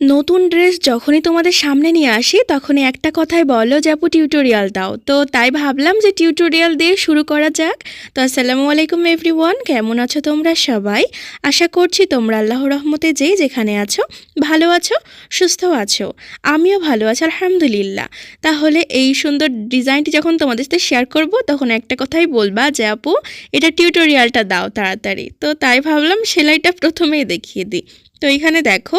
নতুন ড্রেস যখনই তোমাদের সামনে নিয়ে আসি, তখনই একটা কথাই বলো যে, আপু টিউটোরিয়াল দাও। তো তাই ভাবলাম যে টিউটোরিয়াল দিয়ে শুরু করা যাক। তো আসসালামু আলাইকুম এভরিওয়ান কেমন আছো তোমরা সবাই? আশা করছি তোমরা আল্লাহ রহমতে যেই যেখানে আছো, ভালো আছো, সুস্থ আছো। আমিও ভালো আছি, আলহামদুলিল্লাহ। তাহলে এই সুন্দর ডিজাইনটি যখন তোমাদের সাথে শেয়ার করব, তখন একটা কথাই বলবা যে, আপু, এটা টিউটোরিয়ালটা দাও তাড়াতাড়ি। তো তাই ভাবলাম সেলাইটা প্রথমেই দেখিয়ে দিই। তো এখানে দেখো,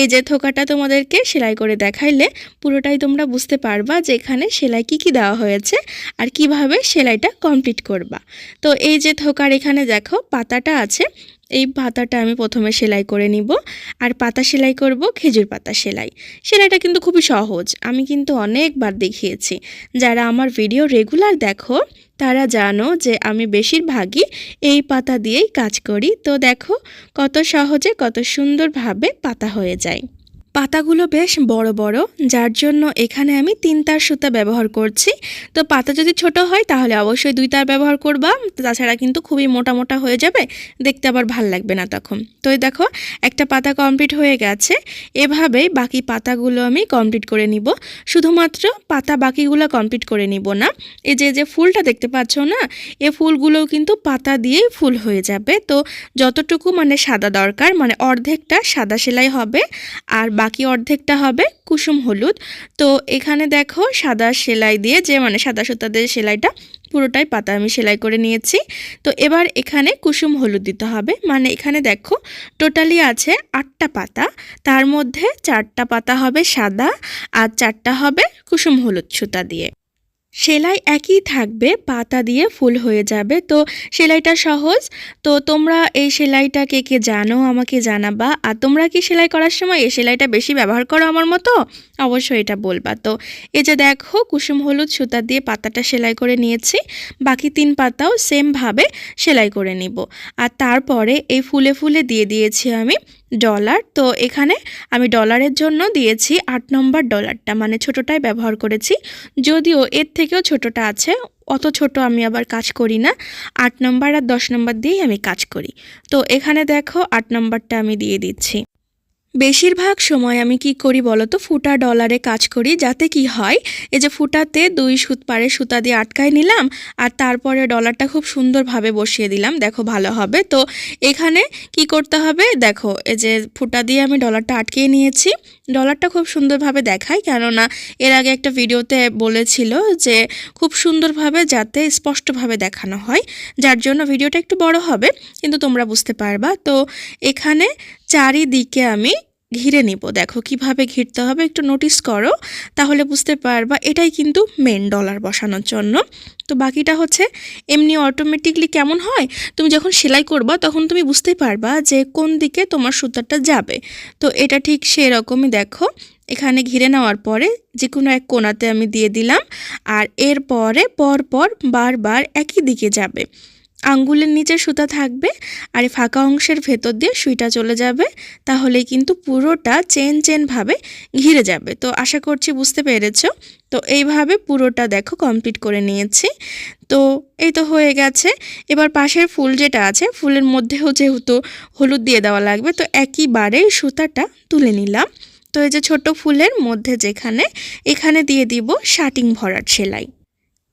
এই যে থোকাটা তোমাদেরকে সেলাই করে দেখাইলে পুরোটাই তোমরা বুঝতে পারবা যে এখানে সেলাই কি কি দেওয়া হয়েছে আর কীভাবে সেলাইটা কমপ্লিট করবা। তো এই যে থোকার এখানে দেখো, পাতাটা আছে এই পাতাটা আমি প্রথমে সেলাই করে নিব। আর পাতা সেলাই করব খেজুর পাতা সেলাই। সেলাইটা কিন্তু খুবই সহজ। আমি কিন্তু অনেকবার দেখিয়েছি। যারা আমার ভিডিও রেগুলার দেখো, তারা জানো যে আমি বেশিরভাগই এই পাতা দিয়েই কাজ করি। তো দেখো কত সহজে, কত সুন্দরভাবে পাতা হয়ে যায়। পাতাগুলো বেশ বড় বড়, যার জন্য এখানে আমি তিন তার সুতা ব্যবহার করছি। তো পাতা যদি ছোট হয়, তাহলে অবশ্যই দুই তার ব্যবহার করবা। তাছাড়া কিন্তু খুবই মোটা মোটা হয়ে যাবে, দেখতে আবার ভালো লাগবে না তখন। তো দেখো, একটা পাতা কমপ্লিট হয়ে গেছে। এভাবেই বাকি পাতাগুলো আমি কমপ্লিট করে নিব। শুধুমাত্র পাতা বাকিগুলো কমপ্লিট করে নিব না। এই যে যে ফুলটা দেখতে পাচ্ছ না, এ ফুলগুলোও কিন্তু পাতা দিয়েই ফুল হয়ে যাবে। তো যতটুকু মানে সাদা দরকার মানে অর্ধেকটা সাদা সেলাই হবে। আর বাকি অর্ধেকটা হবে কুসুম হলুদ। তো এখানে দেখো সাদা সেলাই দিয়ে যে মানে সাদা সুতা দিয়ে সেলাইটা পুরোটাই পাতা আমি সেলাই করে নিয়েছি। তো এবার এখানে কুসুম হলুদ দিতে হবে। মানে এখানে দেখো টোটালি আছে আটটা পাতা। তার মধ্যে চারটা পাতা হবে সাদা আর চারটা হবে কুসুম হলুদ সুতা দিয়ে। সেলাই একই থাকবে, পাতা দিয়ে ফুল হয়ে যাবে। তো সেলাইটা সহজ। তো তোমরা এই সেলাইটা কে কে জানো আমাকে জানাবা। আর তোমরা কি সেলাই করার সময় এই সেলাইটা বেশি ব্যবহার করো আমার মতো? অবশ্যই এটা বলবা। তো এই যে দেখো, কুসুম হলুদ সুতা দিয়ে পাতাটা সেলাই করে নিয়েছি। বাকি তিন পাতাও সেমভাবে সেলাই করে নিব। আর তারপরে এই ফুলে ফুলে দিয়ে দিয়েছি আমি ডলার তো এখানে আমি ডলারের জন্য দিয়েছি আট নম্বর ডলারটা মানে ছোটোটাই ব্যবহার করেছি। যদিও এর থেকেও ছোটোটা আছে, অত ছোট আমি আবার কাজ করি না। আট নম্বর আর দশ নম্বর দিয়েই আমি কাজ করি। তো এখানে দেখো আট নম্বরটা আমি দিয়ে দিচ্ছি। বেশিরভাগ সময় আমি কি করি বলো তো? ফুটা ডলারে কাজ করি, যাতে কি হয়, এই যে ফুটাতে দুই সুত পারে সুতা দিয়ে আটকায় নিলাম, আর তারপরে ডলারটা খুব সুন্দরভাবে বসিয়ে দিলাম, দেখো ভালো হবে। তো এখানে কি করতে হবে? দেখো, এই যে ফুটা দিয়ে আমি ডলারটা আটকিয়ে নিয়েছি ডলারটা খুব সুন্দরভাবে দেখায়, কেননা এর আগে একটা ভিডিওতে বলেছিল যে খুব সুন্দরভাবে যাতে স্পষ্টভাবে দেখানো হয়, যার জন্য ভিডিওটা একটু বড় হবে, কিন্তু তোমরা বুঝতে পারবা। তো এখানে চারিদিকে আমি ঘিরে নিব। দেখো কীভাবে ঘিরতে হবে, একটু নোটিস করো, তাহলে বুঝতে পারবা এটাই কিন্তু মেন ডলার বসানোর জন্য। তো বাকিটা হচ্ছে এমনি অটোমেটিকলি কেমন হয়? তুমি যখন সেলাই করবা তখন তুমি বুঝতে পারবা যে কোন দিকে তোমার সুতাটা যাবে। তো এটা ঠিক সেরকমই দেখো, এখানে ঘিরে নেওয়ার পরে যে কোনো এক কোনাতে আমি দিয়ে দিলাম, আর এরপরে পরপর বারবার একই দিকে যাবে। আঙ্গুলের নিচে সুতা থাকবে আর এই ফাঁকা অংশের ভেতর দিয়ে সুইটা চলে যাবে তাহলে কিন্তু পুরোটা চেন চেনভাবে ঘিরে যাবে। তো আশা করছি বুঝতে পেরেছ? তো এইভাবে পুরোটা দেখো কমপ্লিট করে নিয়েছি। তো এই তো হয়ে গেছে। এবার পাশের ফুল যেটা আছে, ফুলের মধ্যেও যেহেতু হলুদ দিয়ে দেওয়া লাগবে, তো একইবারে সুতাটা তুলে নিলাম। তো এই যে ছোট ফুলের মধ্যে যেখানে, এখানে দিয়ে দিব শাটিং ভরাট সেলাই।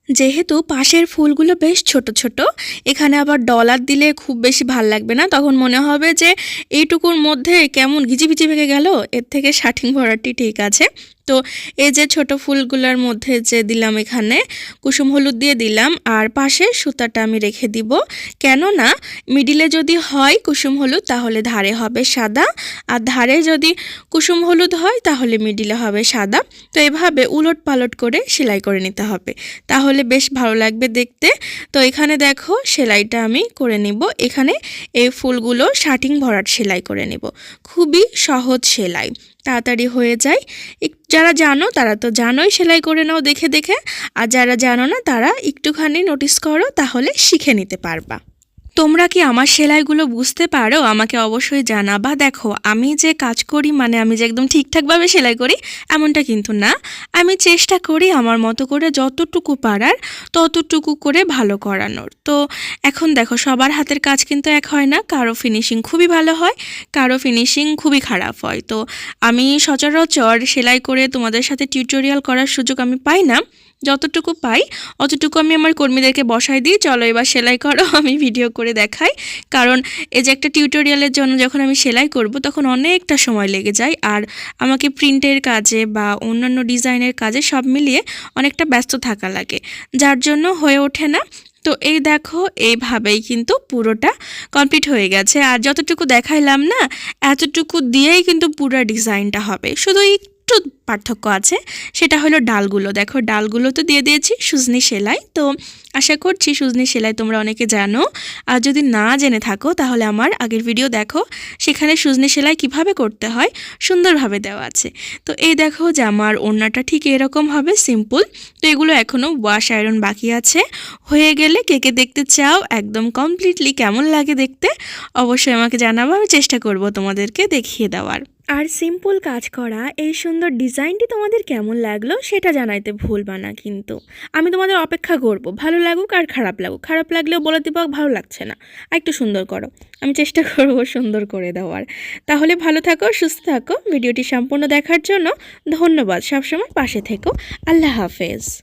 যেহেতু পাশের ফুলগুলো বেশ ছোট ছোট, এখানে আবার ডলার দিলে খুব বেশি ভালো লাগবে না। তখন মনে হবে যে এইটুকুর মধ্যে কেমন ঘিচিপিচি ভেঙে গেল, এর থেকে শাটিং ভরাটি ঠিক আছে। তো এই যে ছোট ফুলগুলোর মধ্যে যে দিলাম এখানে, কুসুম হলুদ দিয়ে দিলাম, আর পাশে সুতাটা আমি রেখে দিব। কেননা, মিডিলে যদি হয় কুসুম হলুদ, তাহলে ধারে হবে সাদা, আর ধারে যদি কুসুম হলুদ হয়, তাহলে মিডিলে হবে সাদা। তো এভাবে উলট পালট করে সেলাই করে নিতে হবে। তাহলে বেশ ভালো লাগবে দেখতে। তো এখানে দেখো, সেলাইটা আমি করে নিব। এখানে এই ফুলগুলো শাটিং ভরাট সেলাই করে নেব। খুবই সহজ সেলাই। তাড়াতাড়ি হয়ে যায়। যারা জানো তারা তো জানোই, সেলাই করে নাও দেখে দেখে। আর যারা জানো না তারা একটুখানি নোটিস করো, তাহলে শিখে নিতে পারবা। তোমরা কি আমার সেলাইগুলো বুঝতে পারো? আমাকে অবশ্যই জানাবা। দেখো, আমি যে কাজ করি মানে আমি যে একদম ঠিকঠাকভাবে সেলাই করি, এমনটা কিন্তু না। আমি চেষ্টা করি আমার মতো করে যতটুকু পারার, ততটুকু করে ভালো করানোর। তো এখন দেখো, সবার হাতের কাজ কিন্তু এক হয় না। কারও ফিনিশিং খুবই ভালো হয়, কারও ফিনিশিং খুবই খারাপ হয়। তো আমি সচরাচর সেলাই করে তোমাদের সাথে টিউটোরিয়াল করার সুযোগ আমি পাই না। যতটুকু পাই, অতটুকু আমি আমার কর্মীদেরকে বসাই দিই। চলো এবার সেলাই করো, আমি ভিডিও করে দেখাই। কারণ এই যে একটা টিউটোরিয়ালের জন্য যখন আমি সেলাই করব, তখন অনেকটা সময় লেগে যায়। আর আমাকে প্রিন্টের কাজে বা অন্যান্য ডিজাইনের কাজে সব মিলিয়ে অনেকটা ব্যস্ত থাকা লাগে। যার জন্য হয়ে ওঠে না। তো এই দেখো, এইভাবেই কিন্তু পুরোটা কমপ্লিট হয়ে গেছে। আর যতটুকু দেখাইলাম না, এতটুকু দিয়েই কিন্তু পুরো ডিজাইনটা হবে। শুধু একটু পার্থক্য আছে, সেটা হলো ডালগুলো। দেখো, ডালগুলো তো দিয়ে দিয়েছি, সুজনি সেলাই। তো আশা করছি সুজনি সেলাই তোমরা অনেকে জানো। আর যদি না জেনে থাকো, তাহলে আমার আগের ভিডিও দেখো। সেখানে সুজনি সেলাই কীভাবে করতে হয়, সুন্দরভাবে দেওয়া আছে। তো এই দেখো যে আমার ওড়নাটা ঠিক এরকম হবে, সিম্পল। তো এগুলো এখনও ওয়াশ আয়রন বাকি আছে। হয়ে গেলে কে কে দেখতে চাও, একদম কমপ্লিটলি কেমন লাগে দেখতে, অবশ্যই আমাকে জানাব, আমি চেষ্টা করব তোমাদেরকে দেখিয়ে দেওয়ার। আর সিম্পল কাজ করা, এই সুন্দর ডিজাইনটি তোমাদের কেমন লাগল সেটা জানাইতে ভুলবা না কিন্তু। আমি তোমাদের অপেক্ষা করব, ভালো লাগুক আর খারাপ লাগুক। খারাপ লাগলেও বলে দেবো, ভালো লাগছে না। আর একটু সুন্দর করো। আমি চেষ্টা করব সুন্দর করে দেওয়ার। তাহলে ভালো থাকো, সুস্থ থাকো। ভিডিওটি সম্পূর্ণ দেখার জন্য ধন্যবাদ। সবসময় পাশে থেকো। আল্লাহ হাফেজ।